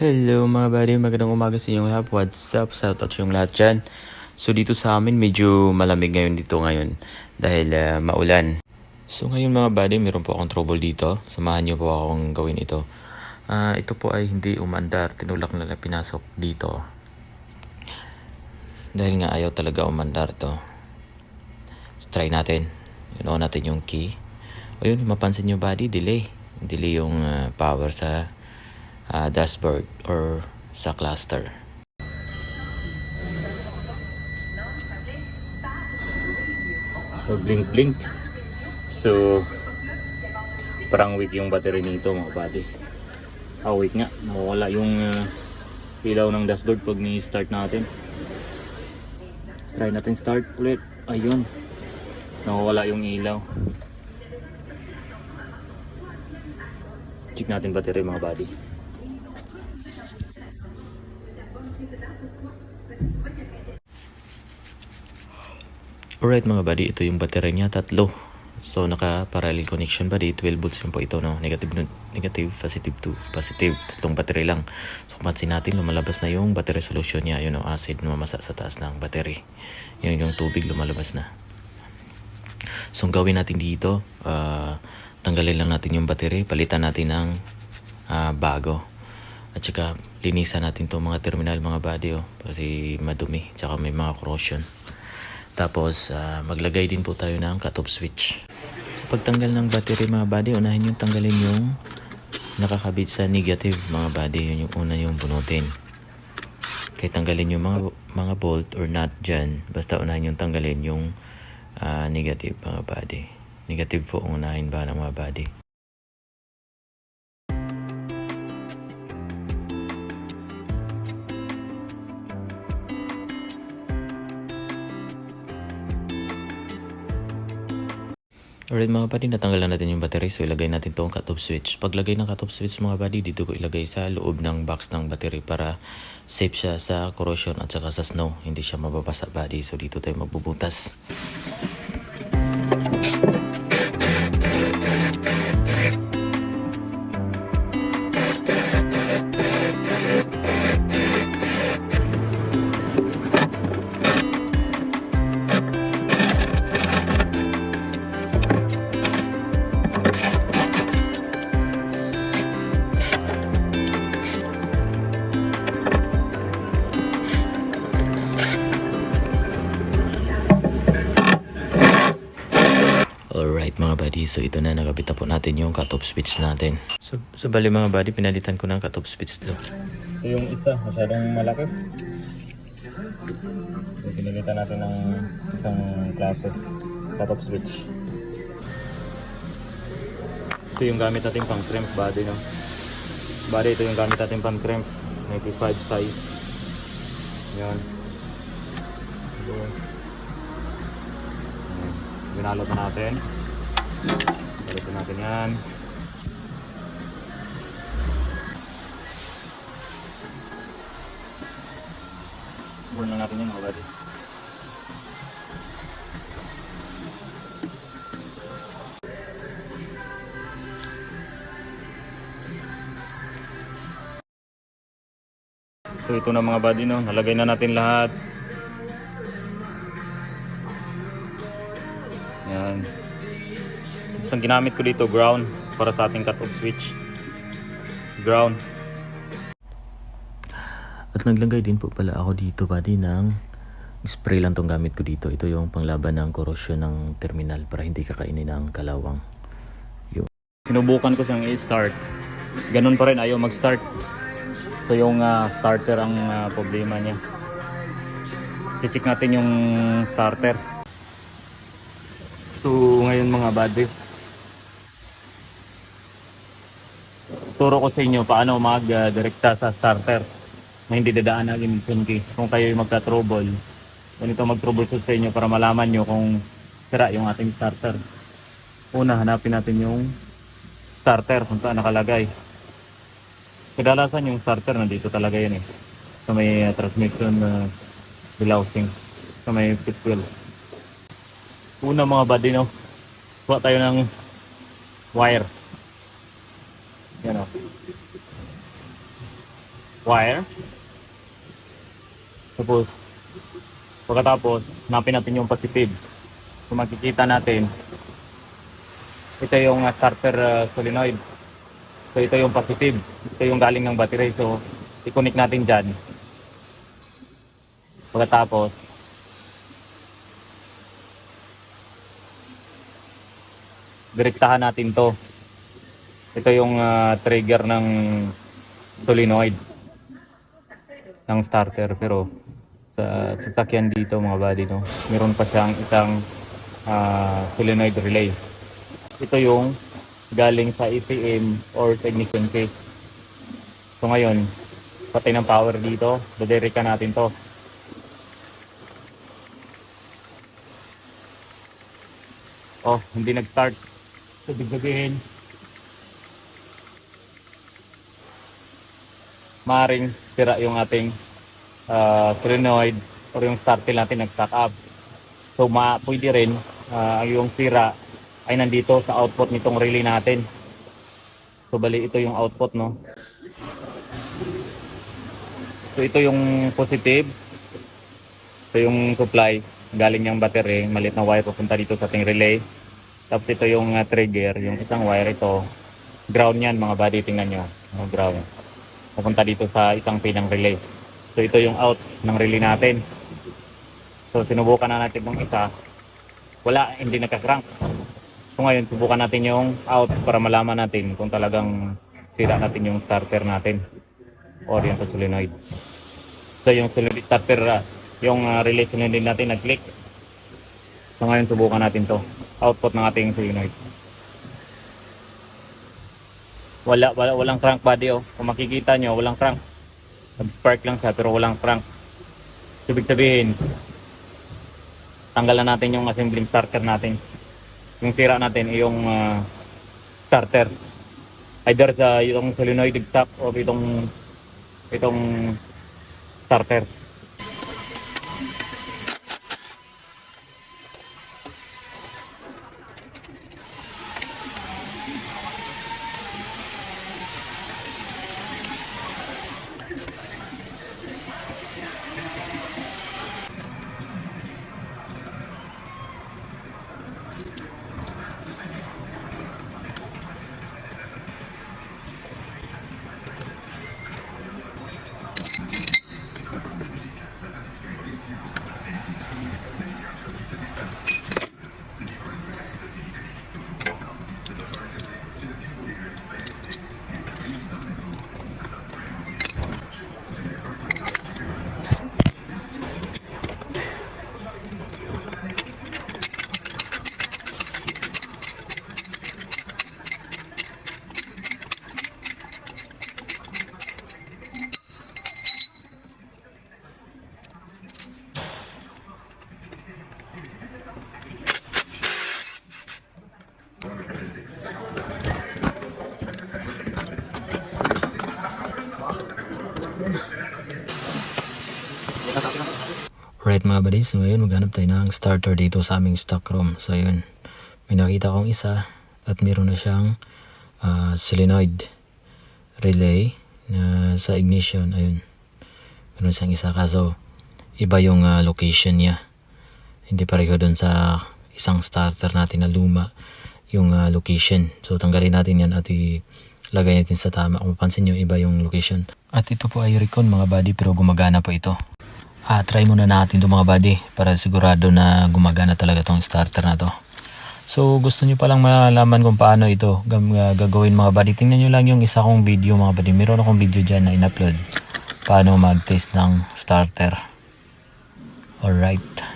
Hello mga buddy, magandang umaga sa inyong lahat. What's up? Shoutout sa yung lahat dyan. So dito sa amin medyo malamig ngayon dito ngayon dahil ah, maulan. So ngayon mga buddy, meron po akong trouble dito. Samahan niyo po akong gawin ito. Ah, ito po ay hindi umandar. Tinulak na lang pinasok dito. Dahil nga ayaw talaga umandar ito. So, try natin. Yun natin yung key. O yun, mapansin nyo buddy, delay. Delay yung ah, power sa ah, dashboard or sa cluster. So, blink blink. So, parang weak yung battery nito mga buddy. Ah, weak nga. Mawala yung ah, ilaw ng dashboard pag ni-start natin. Let's try natin start ulit. Ayun. Nawawala yung ilaw. Check natin battery mga buddy. Alright mga buddy, ito yung battery niya, tatlo. So naka parallel connection buddy, 12 volts lang po ito no. Negative negative, positive to positive, tatlong battery lang. So pansin natin lumalabas na yung battery solution niya, yun no, acid namamasa sa taas ng battery. Yun yung tubig lumalabas na. So ang gawin natin dito, ah, tanggalin lang natin yung battery, palitan natin ng ah, bago. At saka linisan natin itong mga terminal mga body oh, kasi madumi, tsaka may mga corrosion. Tapos ah, maglagay din po tayo ng cut-off switch. Sa pagtanggal ng battery mga body, unahin yung tanggalin yung nakakabit sa negative mga body. Yun yung una yung bunutin. Kaya tanggalin yung mga, mga bolt or nut dyan. Basta unahin yung tanggalin yung ah, negative mga body. Negative po unahin ba ng mga body. Alright mga buddy, natanggal na natin yung battery so ilagay natin tong cut-off switch. Paglagay ng cut-off switch mga buddy, dito ko ilagay sa loob ng box ng battery para safe siya sa corrosion at saka sa snow. Hindi siya mababasa buddy. So dito tayo magbubutas. Mga buddy, so ito na nakabit na po natin yung cut-off switch natin. So, so bali mga buddy, pinalitan ko ng cut-off switch to. Ito yung isa, masyadong malaki. So, pinalitan natin ng isang klase cut-off switch. Ito yung gamit natin pang crimp body no. Body ito yung gamit natin pang crimp 95 size. Yan. Yes. Binalot na natin. Na natin yan. Burn lang natin yan mga. So ito na mga buddy no, nalagay na natin lahat. Tapos ang ginamit ko dito, ground para sa ating cut-off switch. Ground. At naglagay din po pala ako dito buddy ng spray lang tong gamit ko dito. Ito yung panglaban ng corrosion ng terminal para hindi kakainin ng kalawang. Yun. Sinubukan ko siyang i-start. Ganun pa rin, ayaw mag-start. So yung ah, starter ang ah, problema niya. I-check natin yung starter. So ngayon mga buddy. Turo ko sa inyo paano mag-direkta sa starter na hindi dadaan ng emission key. Kung kayo yung magka-trouble, ganito mag-troubleshoot sa inyo para malaman nyo kung sira yung ating starter. Una, hanapin natin yung starter kung saan nakalagay. Kadalasan yung starter nandito talaga yan eh. Sa may uh, transmission uh, delousing. Sa may pit wheel. Una mga buddy no. Kuha tayo ng wire. Yan o. wire. Tapos, pagkatapos, hanapin natin yung positive. So makikita natin, ito yung uh, starter uh, solenoid. So ito yung positive. Ito yung galing ng battery. So, i-connect natin dyan. Pagkatapos, direktahan natin to. Ito yung ah, trigger ng solenoid. Ng starter pero sa sasakyan dito mga buddy no meron pa siyang isang ah, solenoid relay. Ito yung galing sa ECM or sa ignition case. So ngayon patay ng power dito. Dadirika natin to. Oh hindi nag-start. So ibig sabihin maaaring sira yung ating uh, solenoid or yung starter natin nag-stack up. So ma pwede rin ah, yung sira ay nandito sa output nitong relay natin. So bali ito yung output no. So ito yung positive. Ito yung supply galing yung battery, maliit na wire papunta dito sa ating relay. Tapos ito yung ah, trigger, yung isang wire ito. Ground yan mga buddy, tingnan nyo. Ground papunta dito sa isang pin ng relay. So ito yung out ng relay natin. So sinubukan na natin yung isa. Wala, hindi nagka-crank. So ngayon subukan natin yung out para malaman natin kung talagang sira natin yung starter natin or yung solenoid. So yung solenoid starter, ah, yung uh, relay solenoid natin nag-click. So ngayon subukan natin to. Output ng ating solenoid. Wala, wala, walang crank body oh. Kung makikita nyo, walang crank. Nag-spark lang siya pero walang crank. So, ibig sabihin, tanggalan natin yung assembling starter natin. Yung sira natin yung ah, starter. Either sa itong solenoid stock o itong itong starter. Right mga buddies, ngayon maghanap tayo ng starter dito sa aming stock room. So yun, may nakita akong isa at meron na siyang ah, solenoid relay na sa ignition. Ayun, meron siyang isa kaso iba yung ah, location niya. Hindi pareho doon sa isang starter natin na luma yung ah, location. So tanggalin natin yan at ilagay natin sa tama. Kung mapansin nyo, iba yung location. At ito po ay Recon mga buddy pero gumagana pa ito. Ah, try muna natin ito mga buddy para sigurado na gumagana talaga tong starter na to. So gusto nyo palang malaman kung paano ito ah, gagawin mga buddy. Tingnan nyo lang yung isa kong video mga buddy. Meron akong video dyan na in-upload. Paano mag-test ng starter. Alright.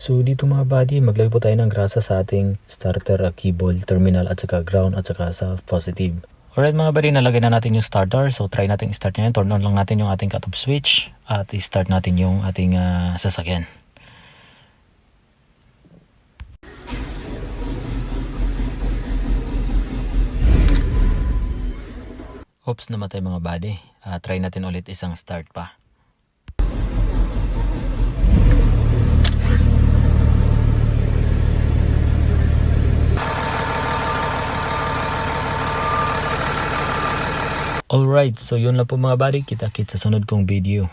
So dito mga buddy, maglagay po tayo ng grasa sa ating starter ball terminal at saka ground at saka sa positive. Alright mga buddy, nalagay na natin yung starter. So try natin i-start ngayon. Turn on lang natin yung ating cut-off switch at i-start natin yung ating ah, sasakyan. Oops, namatay mga buddy. Ah, try natin ulit isang start pa. Alright, so yun lang po mga buddy. Kita-kit sa sunod kong video.